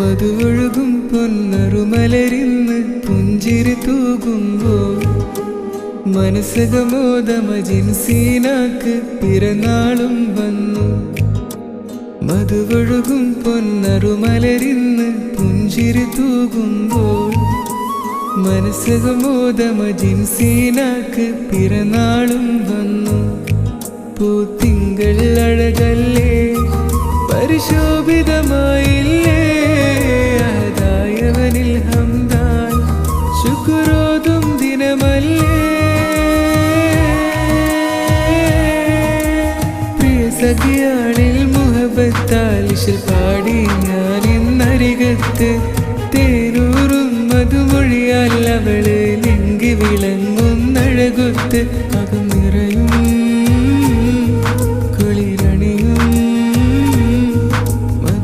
മധുവൊഴുകും പൊന്നറുമലരിന്ന് പുഞ്ചിരി തൂകുമ്പോ മനസ്സകമോദമജിൻസീനാക്ക് പിറന്നാളും വന്നു. മധുവൊഴുകും പൊന്നറുമലരിന്ന് പുഞ്ചിരി തൂകുമ്പോൾ മനസ്സകമോദമജിൻസീനാക്ക് പിറന്നാളും വന്നു. പൂത്തിങ്കൾ അഴകല്ലേ പരിശോഭിതമായില്ലേ?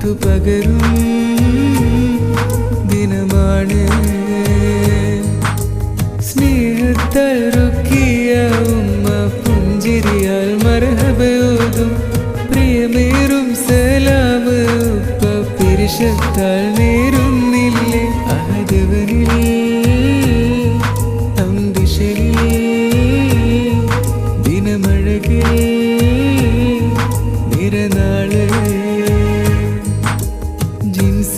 മധു പകരും ദിനമാണ്. സ്നേഹത്താൽ റുക്കിയ ഉമ്മ പുഞ്ചിരിയാൽ മർഹബയോതും പ്രിയമേറും സലാമ്. ഉപ്പ പിരിശത്താൽ നേരുന്നില്ലേ? അഹദവനിൽ ദിനമഴകിൽ നിറനാൾ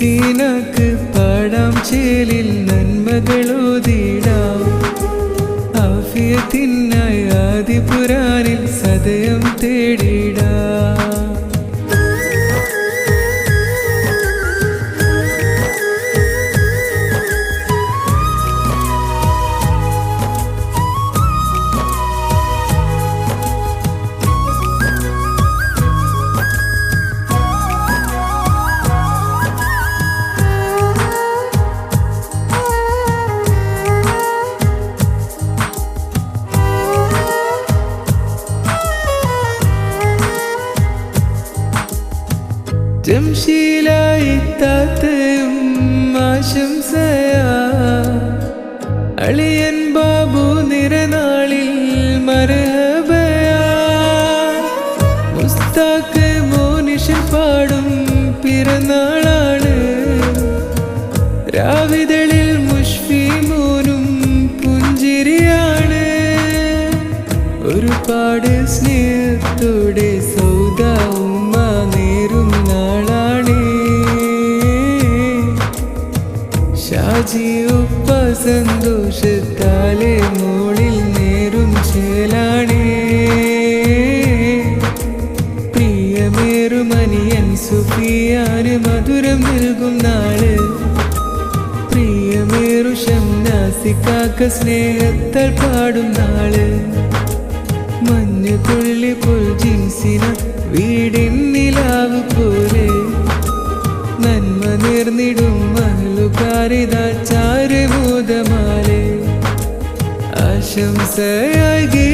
ജിൻസീനാക്ക് പാടാം ചേലിൽ നന്മകളോതിടാം. ആഫിയത്തിനായി ആദിപുരാനിൽ സദയം തേടിടാം ജംഷീലായി താത്തയും ആശംസയാ. അളിയൻ ബാബു നിരനാളിൽ മരഹബയാ. മുസ്താക്ക് മോനിഷൻ പാടും പിറന്നാളാണ്. രാവിതളിൽ മുഷ്ഫി മോനും പുഞ്ചിരിയാണ്. ഒരുപാട് സ്നേഹത്തോടെ സൗദ ഉപ്പ സന്തോഷത്താലെ മോളിൽ നേരും ചേലാണേ. പ്രിയമേറുമനിയൻ സുഫിയാന് മധുരം നൽകും നാൾ. പ്രിയമേറു ഷംനാസിക്കാക്ക സ്നേഹത്താൽ പാടും നാൾ. മഞ്ഞു തുള്ളി പോൽ ജിൻസിന വീടിൻ നിലാവ് പോലെ നന്മ നേർന്നിടും മഹലുകാരിത ചാരുമൂതമാലെ ആശംസയായി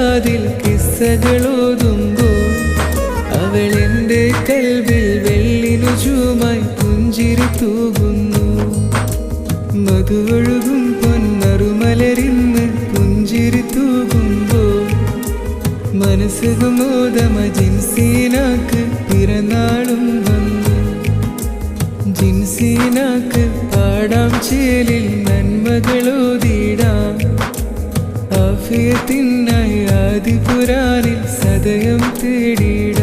കാതിൽ കിസ്സകളോതുമ്പോ അവൾ എന്റെ കൽവിൽ വെള്ളിനുജുമായി പുഞ്ചിരി തൂകുന്നു. മധുവൊഴുകും പൊന്നറുമലരിന്ന് പുഞ്ചിരി തൂകുമ്പോ മനസ്സുകുമോദമ ജിൻസീനാക്ക് പിറന്നാളും വന്നു. ജിൻസീനാക്ക് പാടാം ചേലിൽ നന്മകളോതിടാം. ആഫിയത്തിനായി ആദിപുരാനിൽ സദയം തേടിടാം